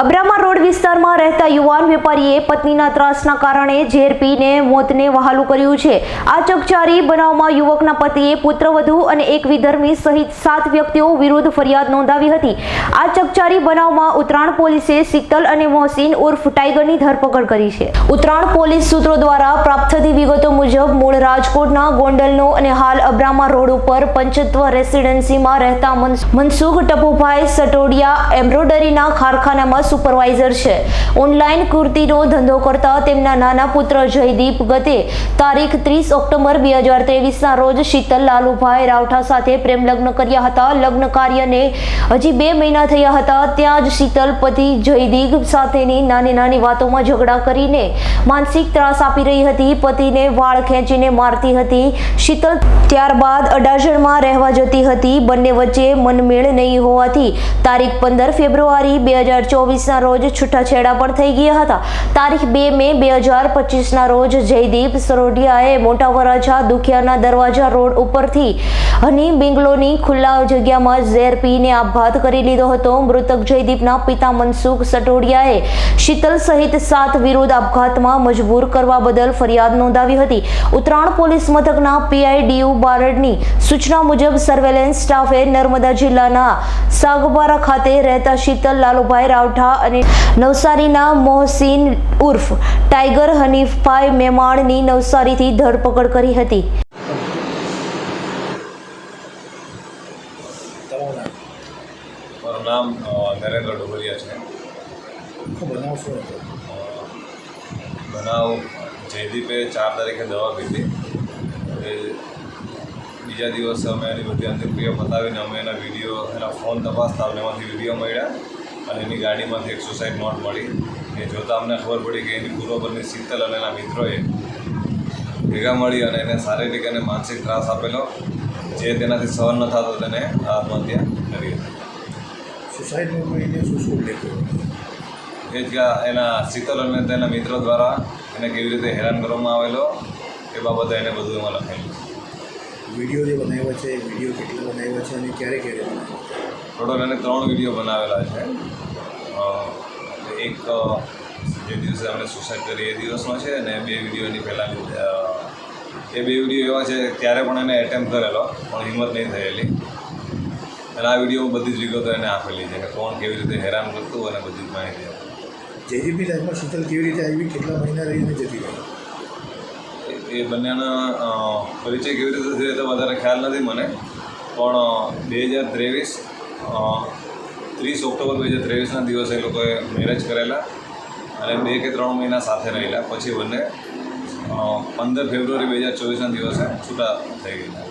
Abrama road વિસ્તારમાં રહેતા યુવાન વેપારીએ પત્નીના ત્રાસના કારણે ઝેર પીને મોતને વહાલું કર્યું છે. આ ચકચારી બનાવમાં યુવકના પતિએ પુત્રવધુ અને એક વિધર્મી સહિત સાત વ્યક્તિઓ વિરુદ્ધ ફરિયાદ નોંધાવી હતી. આ ચકચારી બનાવમાં ઉત્તરાણ પોલીસે શીતલ અને મોહસિન ઉર્ફ ટાઈગરની ધરપકડ કરી છે. ઉત્તરાણ પોલીસ સૂત્રો દ્વારા પ્રાપ્ત થતી વિગતો મુજબ મૂળ રાજકોટના ગોંડલનો અને હાલ અબ્રામા રોડ ઉપર પંચત્વ રેસિડેન્સીમાં રહેતા મન- મનસુખ ટપુભાઈ સટોડિયા એમ્બ્રોડરીના કારખાનામાં સુપરવાઇઝર છે. ઓનલાઈન કુર્તીનો ધંધો કરતા તેમના નાના પુત્ર જયદીપ ગતે તારીખ ત્રીસ ઓક્ટોબર બે હજાર ત્રેવીસના રોજ શીતલ, લાલુભાઈ રાવઠા સાથે પ્રેમ લગ્ન કર્યા હતા. લગ્ન કાર્યને હજી બે મહિના થયા હતા. ત્યાં જ શીતલ, પતિ જયદીપ સાથેની નાની નાની વાતોમાં ઝઘડા કરીને માનસિક ત્રાસ આપી રહી હતી. પતિને વાળ ખેંચીને મારતી હતી. શીતલ ત્યારબાદ અડાજણમાં રહેવા જતી હતી. બંને વચ્ચે મનમેળ નહીં હોવાથી તારીખ પંદર ફેબ્રુઆરી બે હજાર ચોવીસના રોજ છૂટાછેડા પણ થઈ ગયા હતા. તારીખ બે મે બે હજાર પચીસના રોજ જયદીપ સરોઢિયાએ મોટા વરાછા દુખિયાના દરવાજા રોડ ઉપરથી હની બિંગલોની ખુલ્લા જગ્યામાં ઝેર પીને આપઘાત કરી લીધો હતો. મૃતક જયદીપના પિતા મનસુખ સટોડિયાએ શીતલ સહિત સાત વિરુદ્ધ આપઘાતમાં મજબૂર કરવા બદલ ફરિયાદ નોંધાવી હતી. ઉત્તરાણ પોલીસ મથકના પીઆઈડીયુ બારડની સૂચના મુજબ સર્વેલન્સ સ્ટાફે નર્મદા જિલ્લાના સાગબારા ખાતે રહેતા શીતલ લાલુભાઈ રાવઠા અને નવસારીના મોહસિન ઉર્ફ ટાઈગર હનીફભાઈ મેમાણની નવસારીથી ધરપકડ કરી હતી. નામ નરેન્દ્ર ડોબરિયા છે. બનાવ જયદીપે ચાર તારીખે દવા પીધી. બીજા દિવસે અમે એની બધી અંતિમક્રિયા બતાવીને અમે એના વીડિયો, એના ફોન તપાસતા એમાંથી વીડિયો મળ્યા. અને એની ગાડીમાંથી એક સુસાઇડ નોટ મળી. એ જોતાં અમને ખબર પડી કે એની પૂર્વપરની શીતલ અને એના મિત્રોએ ભેગા મળી અને એને શારીરિક અને માનસિક ત્રાસ આપેલો જે તેનાથી સહન ન થતો તેને આત્મહત્યા કરી હતી. શું શું એ જ એના શીતલ અને તેના મિત્રો દ્વારા એને કેવી રીતે હેરાન કરવામાં આવેલો એ બાબતે એને બધું એમાં લખેલું વીડિયો જે બનાવ્યો છે વીડિયો કેટલો બનાવ્યો છે અને ક્યારે ક્યારે બનાવ્યા ટોટલ એને ત્રણ વીડિયો બનાવેલા છે. એક જે દિવસે અમે સુસાઇડ કરી એ દિવસનો છે અને બે વીડિયો એની પહેલાં એ બે વીડિયો એવા છે ત્યારે પણ એને એટેમ્પ કરેલો પણ હિંમત નહીં થયેલી. અને આ વીડિયો બધી જ વિગતો એને આપેલી છે કે કોણ કેવી રીતે હેરાન કરતું અને બધી જ માહિતી જેથી બી લાઈફમાં શીતલ કેવી રીતે આવી કેટલા મહિના રહીને જતી રહી? એ બંનેના પરિચય કેવી રીતે થયો તો વધારે ખ્યાલ નથી મને. પણ બે હજાર ત્રેવીસ ત્રીસ ઓક્ટોબર બે હજાર ત્રેવીસના દિવસે એ લોકોએ મેરેજ કરેલા અને બે કે ત્રણ મહિના સાથે રહેલા. પછી બંને પંદર ફેબ્રુઆરી બે હજાર ચોવીસના દિવસે છૂટા થઈ ગયેલા.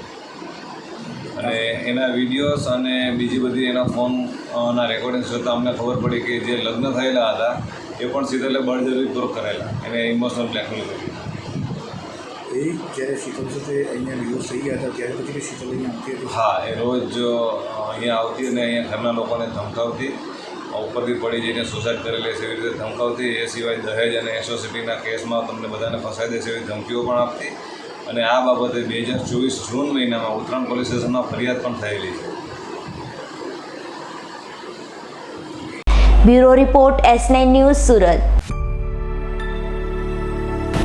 અને એના વિડીયોઝ અને બીજી બધી એના ફોનના રેકોર્ડિંગ્સ જોતાં અમને ખબર પડી કે જે લગ્ન થયેલા હતા, એ પણ સીધેલે બળજબરીપૂર્વક કરેલા. એને ઇમોશનલ બ્લેકમેલ કર્યું એ જ્યારે શીતલ સાથે અહીંયા ડિવોર્સ થઈ ગયા હતા ત્યારે પછી શીતલ અહીંયા આવતી હતી? હા એ રોજ અહીંયા આવતી અને અહીંયા ઘરના લોકોને ધમકાવતી ઉપરથી પડી જઈને સુસાઇડ કરેલી લેશે એવી રીતે ધમકાવતી. એ સિવાય દહેજ અને એસોસિટીના કેસમાં તમને બધાને ફસાઈ દેશે એવી ધમકીઓ પણ આપતી. અને આ બાબતે બે હજાર ચોવીસ જૂન મહિનામાં ઉત્તરાયણ પોલીસ સ્ટેશનમાં ફરિયાદ પણ થયેલી છે. Bureau report S nine news Surat.